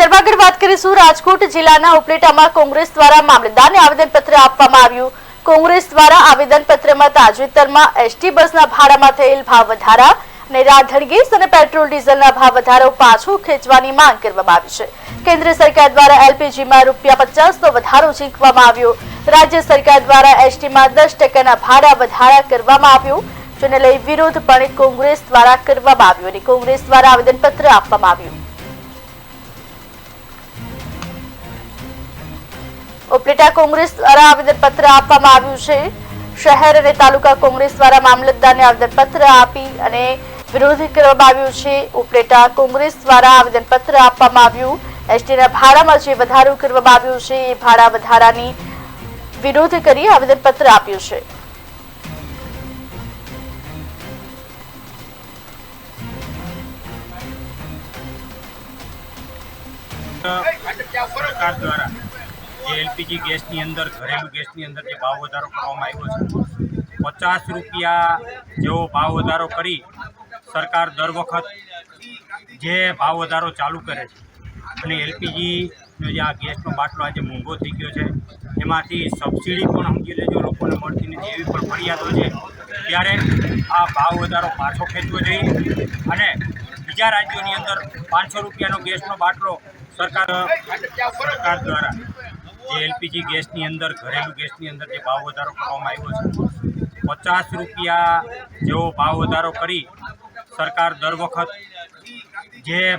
સમાચારમાં આગળ વાત કરીશું રાજકોટ જિલ્લાના ઉપલેટામાં કોંગ્રેસ દ્વારા મામલતદારને આવેદનપત્ર આપવામાં આવ્યું. કોંગ્રેસ દ્વારા આવેદનપત્રમાં તાજેતરમાં એસટી બસના ભાડામાં થયેલ ભાવ વધારા અને રાંધણ ગેસ અને પેટ્રોલ ડીઝલના ભાવ વધારો પાછો ખેંચવાની માંગ કરવામાં આવી છે. કેન્દ્ર સરકાર દ્વારા એલપીજીમાં રૂપિયા પચાસનો વધારો ઝીંકવામાં આવ્યો. રાજ્ય સરકાર દ્વારા એસટીમાં દસ ટકાના ભાડા વધારા કરવામાં આવ્યો, જેને લઈ વિરોધ પણ કોંગ્રેસ દ્વારા કરવામાં આવ્યો અને કોંગ્રેસ દ્વારા આવેદનપત્ર આપવામાં આવ્યું. ઉપલેટા કોંગ્રેસ દ્વારા આવેદનપત્ર આપવામાં આવ્યું છે શહેર અને તાલુકા કોંગ્રેસ દ્વારા મામલતદારને આવેદનપત્ર આપી અને વિરોધ કરવામાં આવ્યો છે ઉપલેટા કોંગ્રેસ દ્વારા આવેદનપત્ર આપવામાં આવ્યું એસટીના ભાડામાં જે વધારો કરવામાં આવ્યો છે એ ભાડા વધારાની વિરોધ કરી આવેદનપત્ર આપ્યું છે દ્વારા જે એલપીજી ગેસની અંદર, ઘરેલું ગેસની અંદર જે ભાવ વધારો કરવામાં આવ્યો છે, પચાસ રૂપિયા જેવો ભાવ વધારો કરી સરકાર દર વખત જે ભાવ વધારો ચાલુ કરે છે. અને એલપીજીનો જે આ ગેસનો બાટલો આજે મોંઘો થઈ ગયો છે, એમાંથી સબસિડી પણ સમજી લેજો, લોકોને મળતી નથી એવી પણ ફરિયાદો છે, ત્યારે આ ભાવ વધારો પાછો ખેંચવો જોઈએ. અને બીજા રાજ્યોની અંદર પાંચસો રૂપિયાનો ગેસનો બાટલો સરકાર સરકાર દ્વારા જે એલપીજી ગેસની અંદર, ઘરેલું ગેસની અંદર જે ભાવ વધારો કરવામાં આવ્યો છે, પચાસ રૂપિયા જેવો ભાવ વધારો કરી સરકાર દર વખત જે